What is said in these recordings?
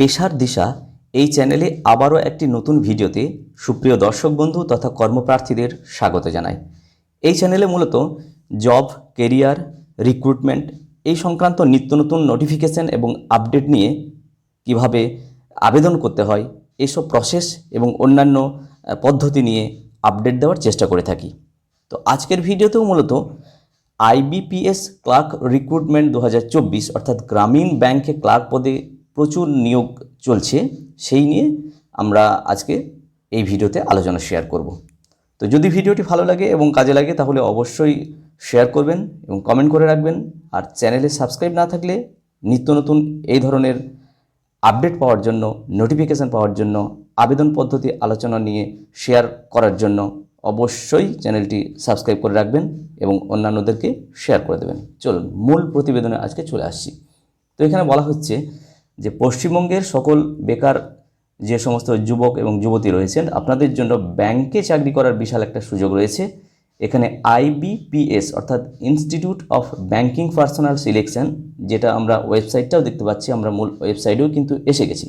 পেশার দিশা এই চ্যানেলে আবারও একটি নতুন ভিডিওতে সুপ্রিয় দর্শক বন্ধু তথা কর্মপ্রার্থীদের স্বাগত জানাই। এই চ্যানেলে মূলত জব, কেরিয়ার, রিক্রুটমেন্ট এই সংক্রান্ত নিত্য নতুন নোটিফিকেশন এবং আপডেট নিয়ে কীভাবে আবেদন করতে হয় এইসব প্রসেস এবং অন্যান্য পদ্ধতি নিয়ে আপডেট দেওয়ার চেষ্টা করে থাকি। তো আজকের ভিডিওতেও মূলত আইবিপিএস ক্লার্ক রিক্রুটমেন্ট দু হাজার চব্বিশ অর্থাৎ গ্রামীণ ব্যাংকে ক্লার্ক পদে প্রচুর নিয়োগ চলছে, সেই নিয়ে আমরা আজকে এই ভিডিওতে আলোচনা শেয়ার করব। তো যদি ভিডিওটি ভালো লাগে এবং কাজে লাগে, তাহলে অবশ্যই শেয়ার করবেন এবং কমেন্ট করে রাখবেন। আর চ্যানেলে সাবস্ক্রাইব না থাকলে নিত্য নতুন এই ধরনের আপডেট পাওয়ার জন্য নোটিফিকেশান পাওয়ার জন্য, আবেদন পদ্ধতি আলোচনা নিয়ে শেয়ার করার জন্য অবশ্যই চ্যানেলটি সাবস্ক্রাইব করে রাখবেন এবং অন্যান্যদেরকে শেয়ার করে দেবেন। চলুন, মূল প্রতিবেদনে আজকে চলে আসছি। তো এখানে বলা হচ্ছে যে পশ্চিমবঙ্গের সকল বেকার যে সমস্ত যুবক এবং যুবতী রয়েছেন, আপনাদের জন্য ব্যাংকে চাকরি করার বিশাল একটা সুযোগ রয়েছে। এখানে আইবিপিএস অর্থাৎ institute of banking personnel selection যেটা আমরা ওয়েবসাইটটাও দেখতে পাচ্ছি, আমরা মূল ওয়েবসাইটেও কিন্তু এসে গেছি।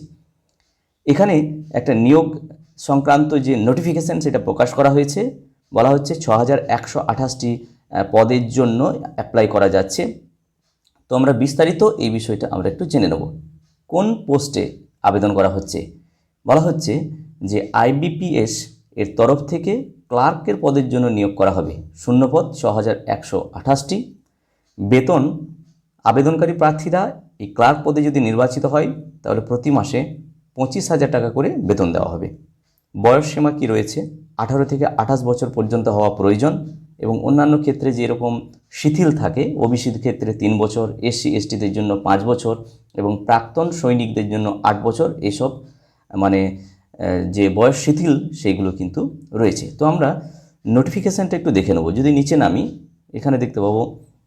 এখানে একটা নিয়োগ সংক্রান্ত যে নোটিফিকেশান সেটা প্রকাশ করা হয়েছে। বলা হচ্ছে ছ হাজার একশো আঠাশটি পদের জন্য অ্যাপ্লাই করা যাচ্ছে। তো আমরা বিস্তারিত এই বিষয়টা আমরা একটু জেনে নেব। কোন পোস্টে আবেদন করা হচ্ছে? বলা হচ্ছে যে আইবিপিএস এর তরফ থেকে ক্লার্কের পদের জন্য নিয়োগ করা হবে। শূন্যপদ ছ হাজার একশো আঠাশটি। বেতন আবেদনকারী প্রার্থীরা এই ক্লার্ক পদে যদি নির্বাচিত হয়, তাহলে প্রতি মাসে পঁচিশ হাজার টাকা করে বেতন দেওয়া হবে। বয়স সীমা কী রয়েছে? আঠারো থেকে আঠাশ বছর পর্যন্ত হওয়া প্রয়োজন এবং অন্যান্য ক্ষেত্রে যেরকম শিথিল থাকে ওবিসির ক্ষেত্রে তিন বছর, এসসি, এসটিদের জন্য পাঁচ বছর এবং প্রাক্তন সৈনিকদের জন্য আট বছর, এসব মানে যে বয়স শিথিল সেইগুলো কিন্তু রয়েছে। তো আমরা নোটিফিকেশানটা একটু দেখে নেব। যদি নিচে নামি, এখানে দেখতে পাবো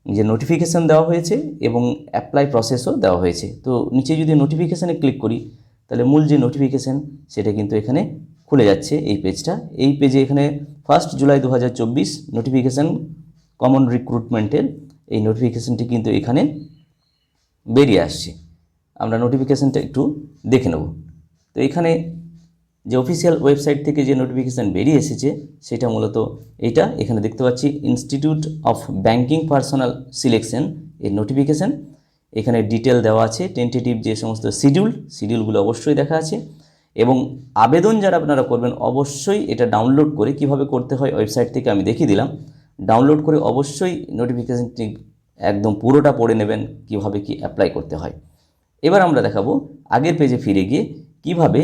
যে নোটিফিকেশান দেওয়া হয়েছে এবং অ্যাপ্লাই প্রসেসও দেওয়া হয়েছে। তো নিচে যদি নোটিফিকেশানে ক্লিক করি, তাহলে মূল যে নোটিফিকেশান সেটা কিন্তু এখানে খুলে যাচ্ছে এই পেজটা এই পেজে এখানে ফার্স্ট জুলাই দু হাজার চব্বিশ নোটিফিকেশান কমন রিক্রুটমেন্টের এই নোটিফিকেশানটি কিন্তু এখানে বেরিয়ে আসছে। আমরা নোটিফিকেশানটা একটু দেখে নেব। তো এখানে যে অফিসিয়াল ওয়েবসাইট থেকে যে নোটিফিকেশান বেরিয়ে এসেছে, সেটা মূলত এটা। এখানে দেখতে পাচ্ছি institute of banking personnel selection এর নোটিফিকেশান এখানে ডিটেল দেওয়া আছে টেন্টেটিভ যে সমস্ত শিডিউল শিডিউলগুলো অবশ্যই দেখা আছে। এবং আবেদন যারা আপনারা করবেন, অবশ্যই এটা ডাউনলোড করে কীভাবে করতে হয় ওয়েবসাইট থেকে আমি দেখিয়ে দিলাম। ডাউনলোড করে অবশ্যই নোটিফিকেশানটি একদম পুরোটা পড়ে নেবেন, কীভাবে কি অ্যাপ্লাই করতে হয়। এবার আমরা দেখাবো আগের পেজে ফিরে গিয়ে কীভাবে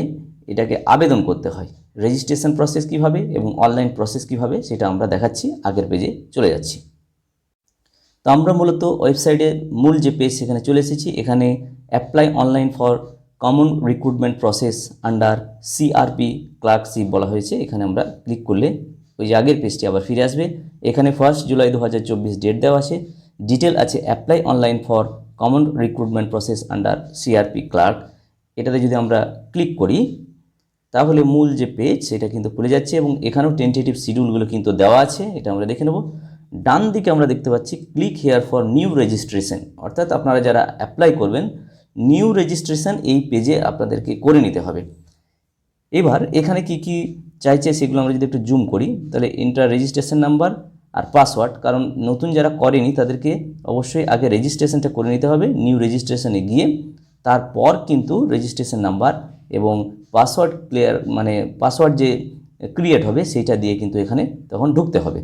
এটাকে আবেদন করতে হয়। রেজিস্ট্রেশন প্রসেস কীভাবে এবং অনলাইন প্রসেস কীভাবে সেটা আমরা দেখাচ্ছি, আগের পেজে চলে যাচ্ছি। তো আমরা মূলত ওয়েবসাইটের মূল যে পেজ সেখানে চলে এসেছি। এখানে apply online for common recruitment process under CRP clerkship বলা হয়েছে। এখানে আমরা ক্লিক করলে ওই যে আগের পেজটি আবার ফিরে আসবে। এখানে ফার্স্ট জুলাই দু হাজার চব্বিশ ডেট দেওয়া আছে। ডিটেল আছে apply online for common recruitment process under CRP clerk এটাতে যদি আমরা ক্লিক করি, তাহলে মূল যে পেজ সেটা কিন্তু খুলে যাচ্ছে এবং এখানেও টেন্টেটিভ শিডিউলগুলো কিন্তু দেওয়া আছে। এটা আমরা দেখে নেব। ডান দিকে আমরা দেখতে পাচ্ছি click here for new registration অর্থাৎ আপনারা যারা অ্যাপ্লাই করবেন নিউ রেজিস্ট্রেশন এই পেজে আপনাদেরকে করে নিতে হবে। এবার এখানে কি কি চাইছে সেগুলো আমরা যদি একটু জুম করি, তাহলে ইন্টার রেজিস্ট্রেশন নাম্বার আর পাসওয়ার্ড কারণ নতুন যারা করেনি তাদেরকে অবশ্যই আগে রেজিস্ট্রেশনটা করে নিতে হবে, নিউ রেজিস্ট্রেশনে গিয়ে। তারপর কিন্তু রেজিস্ট্রেশন নাম্বার এবং পাসওয়ার্ড ক্লিয়ার মানে পাসওয়ার্ড যে ক্রিয়েট হবে সেইটা দিয়ে কিন্তু এখানে তখন ঢুকতে হবে।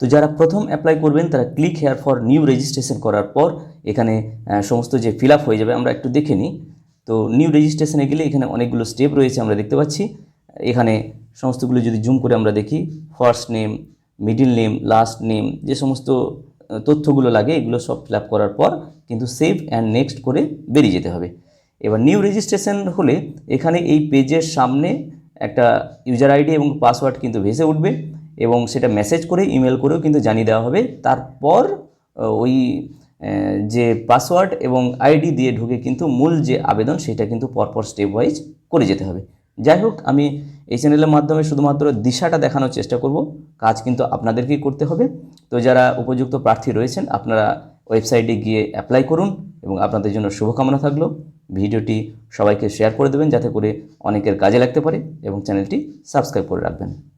তো যারা প্রথম অ্যাপ্লাই করবেন, তারা click here for new registration করার পর এখানে সমস্ত যে ফিল হয়ে যাবে, আমরা একটু দেখে নিই। তো নিউ রেজিস্ট্রেশনে গেলে এখানে অনেকগুলো স্টেপ রয়েছে, আমরা দেখতে পাচ্ছি। এখানে সমস্তগুলো যদি জুম করে আমরা দেখি first name middle name last name যে সমস্ত তথ্যগুলো লাগে, এগুলো সব ফিল করার পর কিন্তু সেভ অ্যান্ড নেক্সট করে বেরিয়ে যেতে হবে। এবার নিউ রেজিস্ট্রেশন হলে এখানে এই পেজের সামনে একটা ইউজার আইডি এবং পাসওয়ার্ড কিন্তু ভেসে উঠবে। এবং সেটা মেসেজ করে ইমেল করেও কিন্তু জানিয়ে দেওয়া হবে। তারপর ওই যে পাসওয়ার্ড এবং আইডি দিয়ে ঢুকে কিন্তু মূল যে আবেদন, সেটা কিন্তু পরপর স্টেপ ওয়াইজ করে যেতে হবে। যাই হোক, আমি এই চ্যানেলের মাধ্যমে শুধুমাত্র দিশাটা দেখানোর চেষ্টা করব। কাজ কিন্তু আপনাদেরকেই করতে হবে। তো যারা উপযুক্ত প্রার্থী রয়েছেন, আপনারা ওয়েবসাইটে গিয়ে অ্যাপ্লাই করুন এবং আপনাদের জন্য শুভকামনা থাকল। ভিডিওটি সবাইকে শেয়ার করে দেবেন, যাতে করে অনেকের কাজে লাগতে পারে এবং চ্যানেলটি সাবস্ক্রাইব করে রাখবেন।